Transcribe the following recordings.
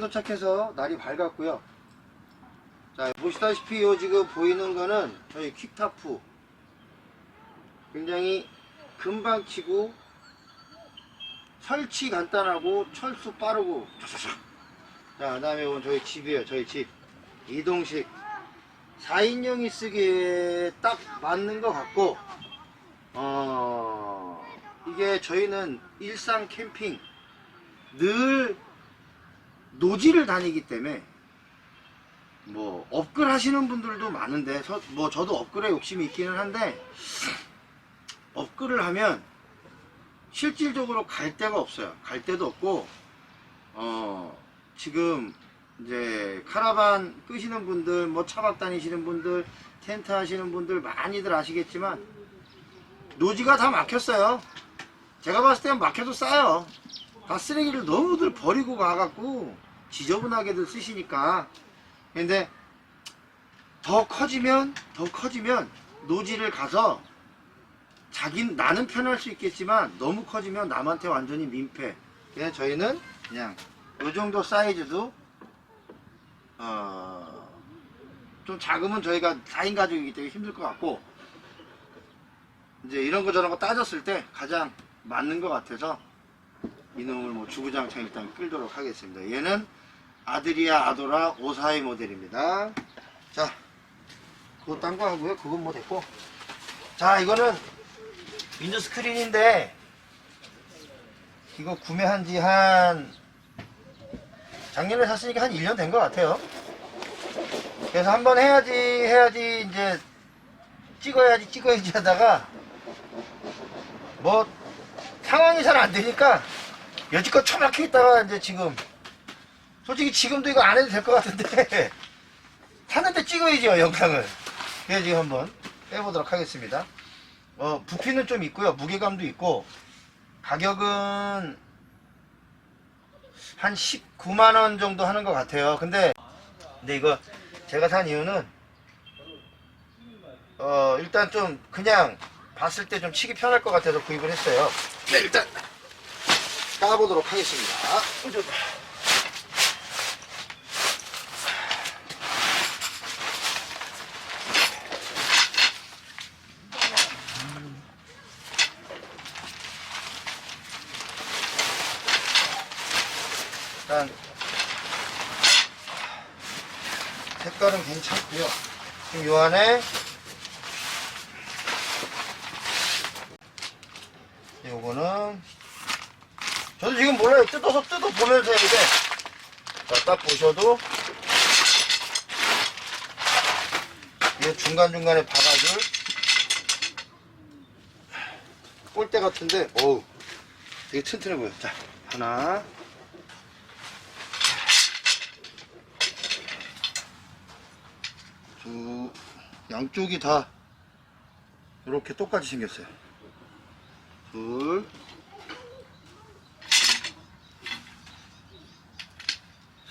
도착해서 날이 밝았고요. 자, 보시다시피 요 지금 보이는 거는 저희 퀵타프. 굉장히 금방 치고 설치 간단하고 철수 빠르고 촤촤촤. 자, 그 다음에 이건 저희 집이에요. 저희 집. 이동식. 4인용이 쓰기에 딱 맞는 것 같고, 어, 이게 저희는 일상 캠핑 늘 노지를 다니기 때문에 뭐 업글 하시는 분들도 많은데 저, 뭐 저도 업글에 욕심이 있기는 한데 업글을 하면 실질적으로 갈 데가 없어요. 갈 데도 없고 어 지금 이제 카라반 끄시는 분들 뭐 차박 다니시는 분들 텐트 하시는 분들 많이들 아시겠지만 노지가 다 막혔어요. 제가 봤을 땐 막혀도 싸요. 다 쓰레기를 너무들 버리고 가갖고 지저분하게들 쓰시니까. 근데 더 커지면 더 커지면 노지를 가서 자기 나는 편할 수 있겠지만 너무 커지면 남한테 완전히 민폐. 그래서 저희는 그냥 이 정도 사이즈도 어, 좀 작으면 저희가 4인 가족이기 때문에 힘들 것 같고 이제 이런 거 저런 거 따졌을 때 가장 맞는 것 같아서 이놈을 뭐 주구장창 일단 끌도록 하겠습니다. 얘는 아드리아 아도라 542 모델입니다. 자, 그거 딴 거 하고요. 그건 뭐 됐고. 자, 이거는 윈도 스크린인데 이거 구매한 지 한 작년에 샀으니까 한 1년 된 것 같아요. 그래서 한번 해야지 해야지 이제 찍어야지 찍어야지 하다가 뭐 상황이 잘 안 되니까 여지껏 처박혀 있다가 이제 지금. 솔직히 지금도 이거 안 해도 될 것 같은데. 샀는데 찍어야죠 영상을. 그래서 지금 한번 빼보도록 하겠습니다. 어 부피는 좀 있고요. 무게감도 있고. 가격은 한 19만원 정도 하는 것 같아요. 근데 근데 이거 제가 산 이유는 어 일단 좀 그냥 봤을 때 좀 치기 편할 것 같아서 구입을 했어요. 네 일단 까보도록 하겠습니다 좀. 일단 색깔은 괜찮고요 지금 요 안에 요거는 저도 지금 몰라요. 뜯어서 뜯어 보면서 해야 돼. 자, 딱 보셔도 이게 중간중간에 박아줄 꼴대 같은데, 어우, 되게 튼튼해 보여. 자, 하나. 두, 양쪽이 다 이렇게 똑같이 생겼어요. 둘,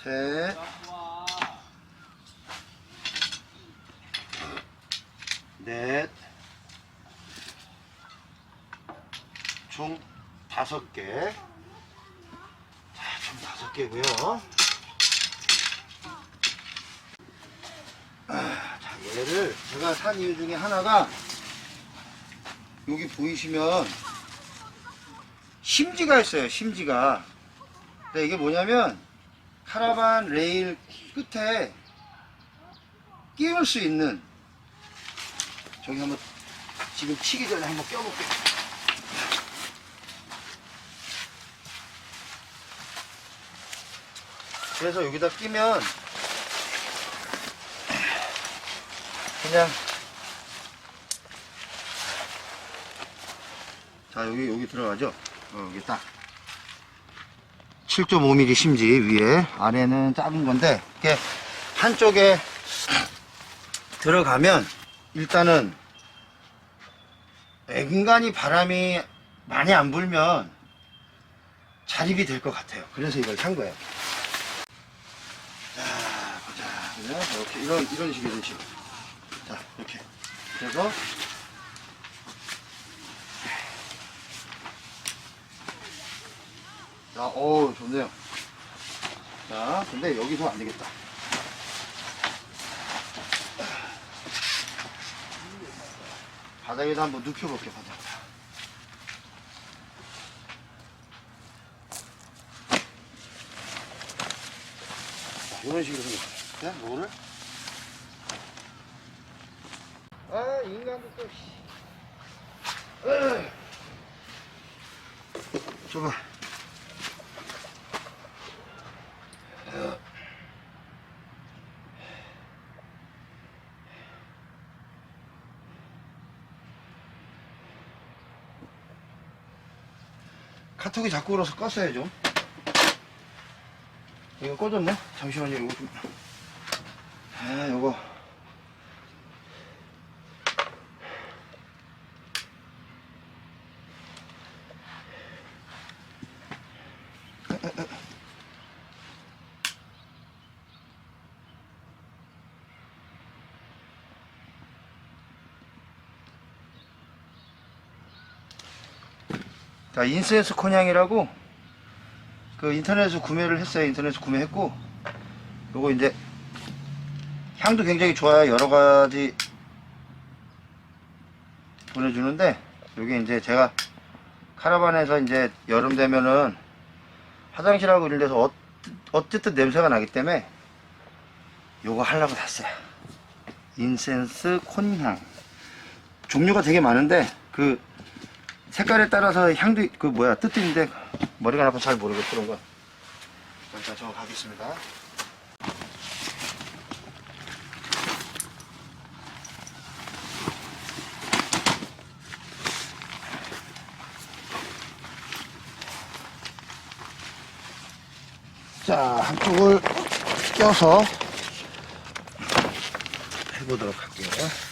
셋, 넷, 총 다섯 개. 자, 총 다섯 개고요. 아, 자, 얘를 제가 산 이유 중에 하나가 여기 보이시면 심지가 있어요. 심지가. 근데 이게 뭐냐면 카라반 레일 끝에 끼울 수 있는 저기 한번 지금 치기 전에 한번 껴볼게요. 그래서 여기다 끼면 그냥 자 여기 여기 들어가죠 어, 여기 딱 7.5mm 심지 위에 아래는 작은 건데 이렇게 한쪽에 들어가면 일단은 인간이 바람이 많이 안 불면 자립이 될 것 같아요. 그래서 이걸 산 거예요. 자 보자. 이렇게 이런 이런 식의 이런 식자 이렇게. 그래서 자, 오, 좋네요. 자, 근데 여기서 안 되겠다. 바닥에다 한번 눕혀볼게, 바닥. 자, 이런 식으로. 야, 뭐를? 아, 인간도 또, 씨. 줘봐. 카톡이 자꾸 울어서 껐어야죠. 이거 꺼졌네? 잠시만요, 이거 좀. 아, 요거. 자, 인센스 콘향이라고 그 인터넷에서 구매를 했어요. 인터넷에서 구매했고 요거 이제 향도 굉장히 좋아요. 여러 가지 보내주는데 여기 이제 제가 카라반에서 이제 여름 되면은 화장실하고 이런 데서 어, 어쨌든 냄새가 나기 때문에 요거 하려고 샀어요. 인센스 콘향 종류가 되게 많은데 그 색깔에 따라서 향도 그 뭐야 뜨뜻인데 머리가 나빠 잘 모르겠어 그런 거. 일단 저 가겠습니다. 자 한쪽을 껴서 해보도록 할게요.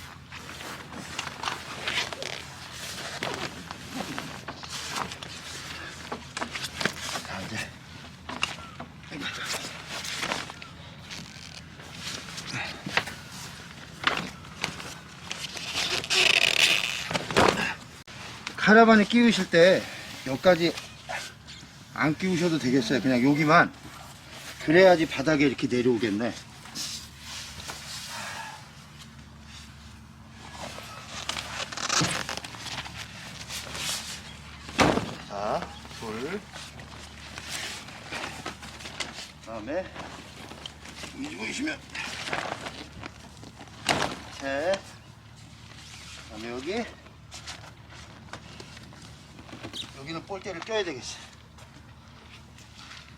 카라반에 끼우실 때 여기까지 안 끼우셔도 되겠어요. 그냥 여기만. 그래야지 바닥에 이렇게 내려오겠네. 자, 둘. 다음에 여기 보이시면 셋 그다음에 여기 여기는 볼대를 껴야 되겠어.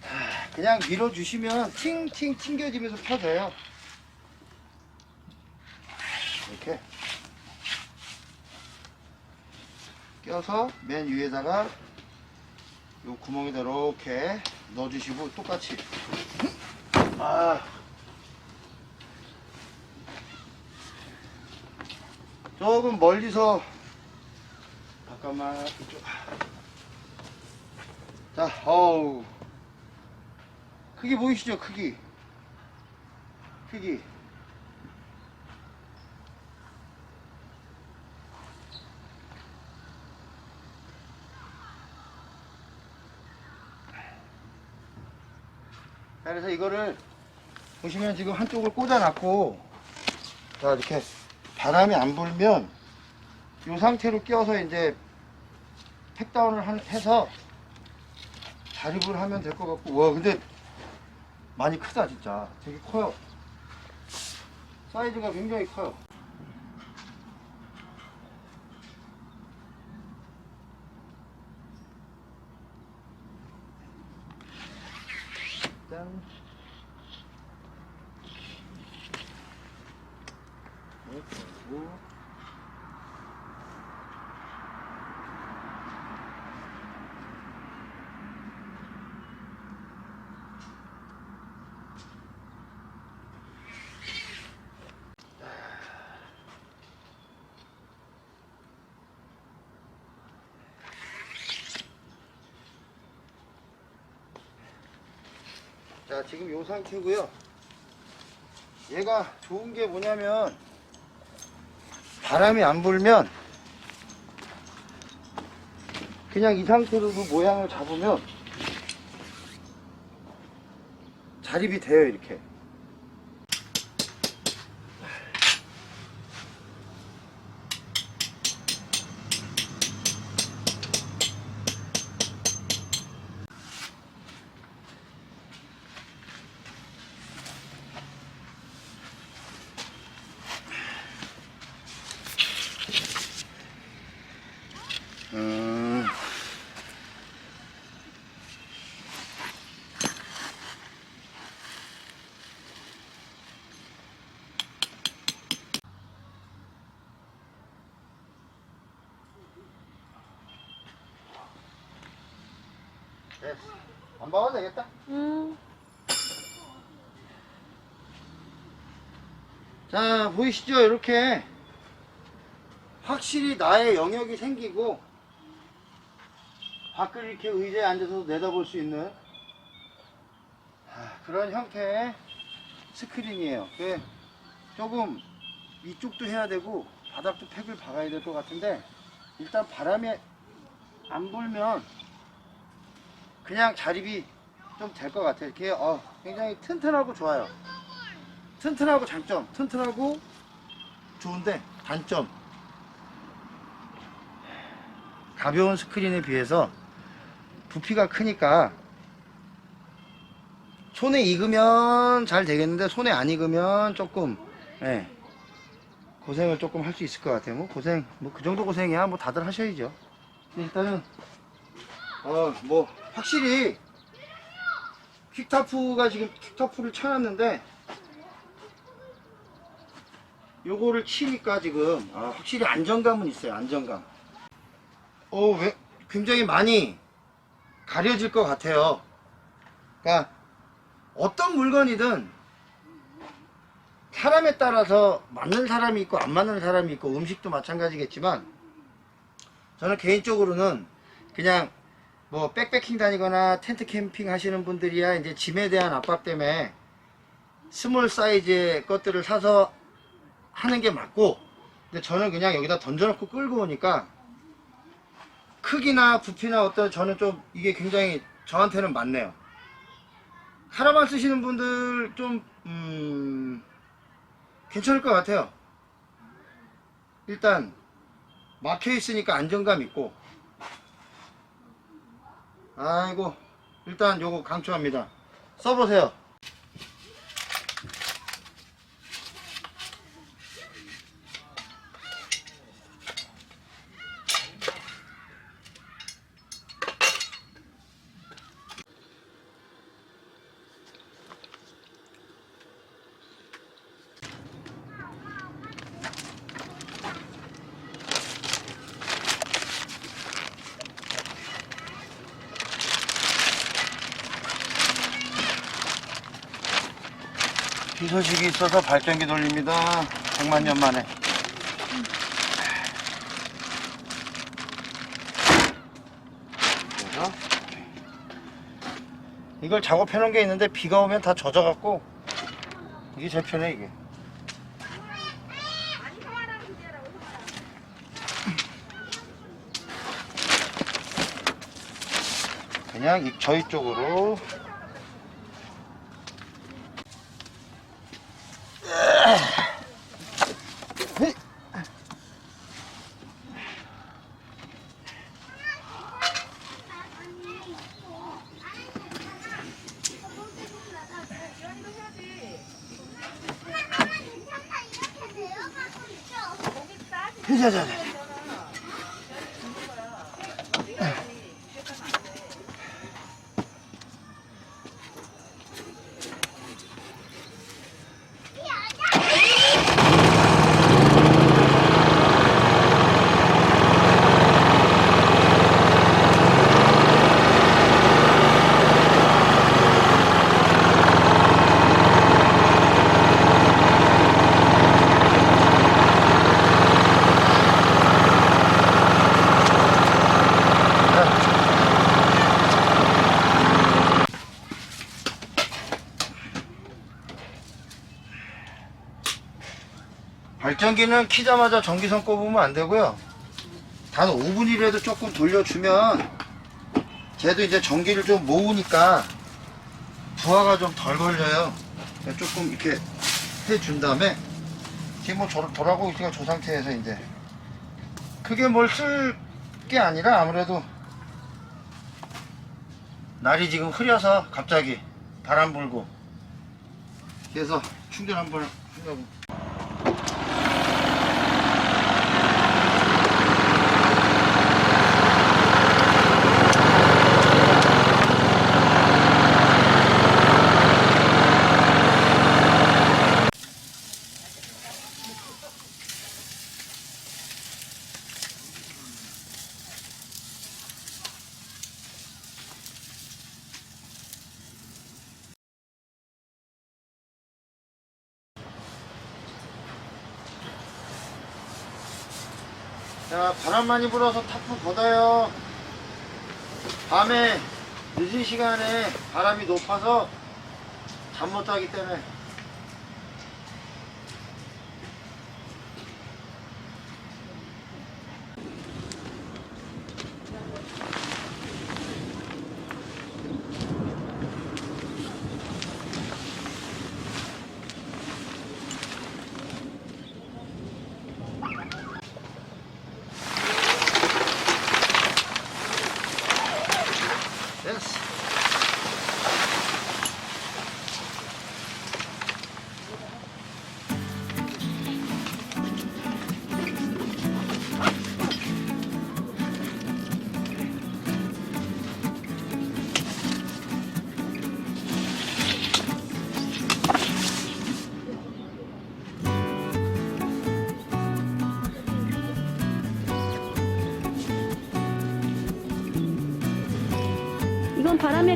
아, 그냥 밀어주시면 팅팅 튕겨지면서 펴져요. 이렇게. 껴서 맨 위에다가 요 구멍에다 이렇게 넣어주시고 똑같이. 아. 조금 멀리서. 잠깐만 이쪽 자 어우. 크기 보이시죠 크기? 크기. 자, 그래서 이거를 보시면 지금 한쪽을 꽂아놨고 자 이렇게 바람이 안 불면 이 상태로 끼워서 이제 팩다운을 한- 해서 자립을 하면 될 것 같고. 와 근데 많이 크다 진짜. 되게 커요. 사이즈가 굉장히 커요. 짠 네, 그리고 자 지금 요 상태고요. 얘가 좋은 게 뭐냐면 바람이 안 불면 그냥 이 상태로 그 모양을 잡으면 자립이 돼요 이렇게 됐어. 안 봐도 되겠다. 음. 자, 보이시죠? 이렇게 확실히 나의 영역이 생기고 밖을 이렇게 의자에 앉아서 내다볼 수 있는 아, 그런 형태의 스크린이에요. 그 조금 이쪽도 해야 되고 바닥도 팩을 박아야 될 것 같은데 일단 바람이 안 불면 그냥 자립이 좀 될 것 같아요. 이렇게 어, 굉장히 튼튼하고 좋아요. 튼튼하고 장점, 튼튼하고 좋은데 단점. 가벼운 스크린에 비해서 부피가 크니까 손에 익으면 잘 되겠는데 손에 안 익으면 조금 예, 고생을 조금 할 수 있을 것 같아요. 뭐 고생 뭐 그 정도 고생이야 뭐 다들 하셔야죠. 일단은 어 뭐 확실히 퀵타프가 지금 퀵타프를 쳐놨는데 요거를 치니까 지금 아, 확실히 안정감은 있어요 안정감. 어, 왜 굉장히 많이 가려질 것 같아요. 그러니까 어떤 물건이든 사람에 따라서 맞는 사람이 있고 안 맞는 사람이 있고 음식도 마찬가지겠지만 저는 개인적으로는 그냥 뭐 백패킹 다니거나 텐트 캠핑 하시는 분들이야 이제 짐에 대한 압박 때문에 스몰 사이즈의 것들을 사서 하는 게 맞고 근데 저는 그냥 여기다 던져놓고 끌고 오니까 크기나 부피나 어떤 저는 좀 이게 굉장히 저한테는 맞네요. 카라반 쓰시는 분들 좀 음, 괜찮을 것 같아요. 일단 막혀 있으니까 안정감 있고 아이고 일단 요거 강추합니다. 써보세요 소식이 있어서 발전기 돌립니다. 100만 년 만에. 그래서 이걸 작업해 놓은 게 있는데 비가 오면 다 젖어 갖고 이게 제일 편해 이게. 그냥 이- 저희 쪽으로 자자자. 발 전기는 키자마자 전기선 꼽으면 안 되고요. 단 5분이라도 조금 돌려주면 쟤도 이제 전기를 좀 모으니까 부하가 좀 덜 걸려요. 그러니까 조금 이렇게 해준 다음에 지금 뭐 저- 돌하고 있으니까 저 상태에서 이제 크게 뭘 쓸 게 아니라 아무래도 날이 지금 흐려서 갑자기 바람 불고 그래서 충전 한번 하려고 야 바람 많이 불어서 타프 걷어요. 밤에 늦은 시간에 바람이 높아서 잠 못 자기 때문에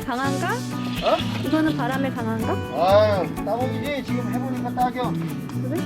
강한가? 어? 이거는 바람에 강한가? 아유 따봉이지 지금 해보니까 딱이야 그래?